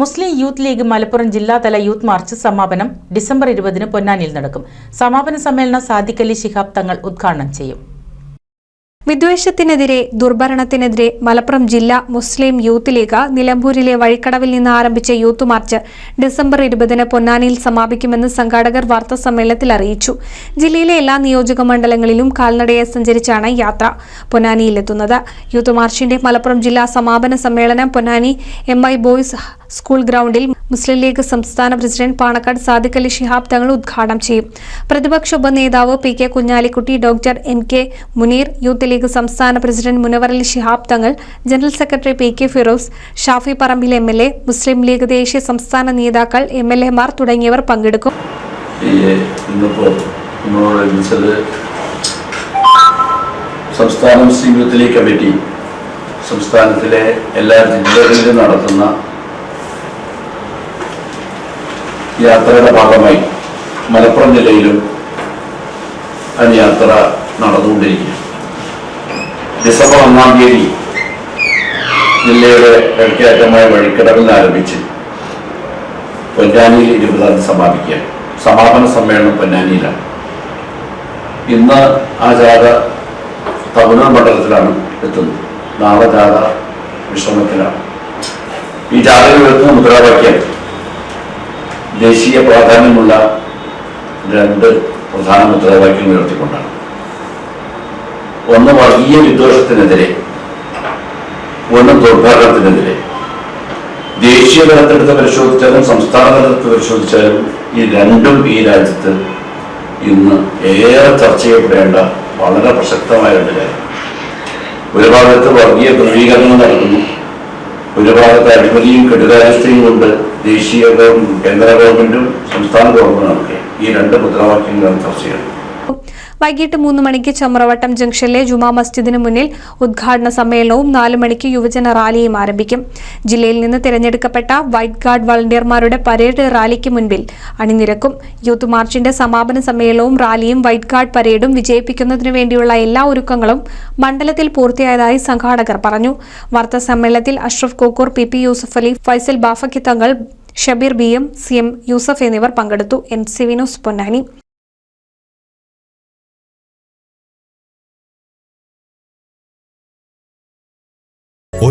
മുസ്ലിം youth league Malappuram ജില്ലാതല youth March സമാപനം December ഇരുപതിന് പൊന്നാനിയിൽ നടക്കും. സമാപന സമ്മേളനം സാദിഖ് അലി ശിഹാബ് തങ്ങൾ ഉദ്ഘാടനം ചെയ്യും. വിദ്വേഷത്തിനെതിരെ ദുർഭരണത്തിനെതിരെ മലപ്പുറം ജില്ലാ മുസ്ലിം യൂത്ത് ലീഗ് നിലമ്പൂരിലെ വഴിക്കടവിൽ നിന്ന് ആരംഭിച്ച യൂത്ത് മാർച്ച് ഡിസംബർ ഇരുപതിന് പൊന്നാനിയിൽ സമാപിക്കുമെന്ന് സംഘാടകർ വാർത്താ സമ്മേളനത്തിൽ അറിയിച്ചു. ജില്ലയിലെ എല്ലാ നിയോജക മണ്ഡലങ്ങളിലും കാൽനടയെ സഞ്ചരിച്ചാണ് യാത്ര പൊന്നാനിയിലെത്തുന്നത്. യൂത്ത് മാർച്ചിന്റെ മലപ്പുറം ജില്ലാ സമാപന സമ്മേളനം പൊന്നാനി എം ബോയ്സ് സ്കൂൾ ഗ്രൗണ്ടിൽ മുസ്ലിം ലീഗ് സംസ്ഥാന പ്രസിഡന്റ് പാണക്കാട് സാദിഖ് അലി ഷിഹാബ് തങ്ങൾ ഉദ്ഘാടനം ചെയ്യും. പ്രതിപക്ഷ ഉപനേതാവ് P K Kunhalikutty doctor M K Muneer Youth League സംസ്ഥാന president Munavvar Ali Shihab Thangal general secretary P K Firos Shafi Parambil M L A Muslim League ദേശീയ സംസ്ഥാന നേതാക്കൾ M L എമാർ തുടങ്ങിയവർ പങ്കെടുക്കും. സംസ്ഥാന മുസ്ലിം യൂത്ത് ലീഗ് കമ്മിറ്റി സംസ്ഥാനത്തിലെ എല്ലാ ജില്ലകളിലും നടത്തുന്ന യാത്രയുടെ ഭാഗമായി മലപ്പുറം ജില്ലയിലും അതിന് യാത്ര നടന്നുകൊണ്ടിരിക്കുക ഡിസംബർ ഒന്നാം തീയതി ജില്ലയുടെ കിഴക്കേറ്റമായ വഴിക്കടവിൽ ആരംഭിച്ച് പൊന്നാനിയിൽ ഇരുപതാം സമാപിക്കുക സമാപന സമ്മേളനം പൊന്നാനിയിലാണ്. ഇന്ന് ആ ജാഥ തമിഴ്നാട് മണ്ഡലത്തിലാണ് എത്തുന്നത്. നാളെ ജാഥ വിശ്രമത്തിലാണ്. ഈ ജാഥയിൽ എത്തുന്ന മുദ്രാവാക്യം ദേശീയ പ്രാധാന്യമുള്ള രണ്ട് പ്രധാന മുദ്രാവാക്യങ്ങൾ ഉയർത്തിക്കൊണ്ടാണ്. ഒന്ന് വർഗീയ വിദ്വേഷത്തിനെതിരെ ഒന്ന് ദുർഭരണത്തിനെതിരെ ദേശീയ തലത്തിലെടുത്ത് പരിശോധിച്ചാലും സംസ്ഥാന തലത്തിൽ പരിശോധിച്ചാലും ഈ രണ്ടും ഈ രാജ്യത്ത് ഇന്ന് ഏറെ ചർച്ച ചെയ്യപ്പെടേണ്ട വളരെ പ്രസക്തമായ രണ്ട് കാര്യം ഒരു ഭാഗത്ത് വർഗീയ ധ്രുവീകരണം നടക്കുന്നു. ഒരു ഭാഗത്ത് അഴിമതിയും കെടുകാര്യസ്ഥയും കൊണ്ട് ദേശീയ കേന്ദ്ര ഗവൺമെന്റും സംസ്ഥാന ഗവൺമെന്റും ഒക്കെ ഈ രണ്ട് മുദ്രാവാക്യങ്ങളാണ് ചർച്ച ചെയ്യുന്നത് വൈകിട്ട് മൂന്ന് മണിക്ക് ചമ്രവട്ടം ജംഗ്ഷനിലെ ജുമാ മസ്ജിദിന് മുന്നിൽ ഉദ്ഘാടന സമ്മേളനവും നാല് മണിക്ക് യുവജന റാലിയും ആരംഭിക്കും. ജില്ലയിൽ നിന്ന് തിരഞ്ഞെടുക്കപ്പെട്ട വൈറ്റ് ഗാർഡ് വളണ്ടിയർമാരുടെ പരേഡ് റാലിക്ക് മുൻപിൽ അണിനിരക്കും. യൂത്ത് മാർച്ചിന്റെ സമാപന സമ്മേളനവും റാലിയും വൈറ്റ് ഗാർഡ് പരേഡും വിജയിപ്പിക്കുന്നതിനു വേണ്ടിയുള്ള എല്ലാ ഒരുക്കങ്ങളും മണ്ഡലത്തിൽ പൂർത്തിയായതായി സംഘാടകർ പറഞ്ഞു. വാർത്താ സമ്മേളനത്തിൽ Ashraf Kokkur P P Yusuf Ali Faisal Bafaqi Thangal Shabeer B M C M Yusuf എന്നിവർ പങ്കെടുത്തു. N C Vinos Ponnani.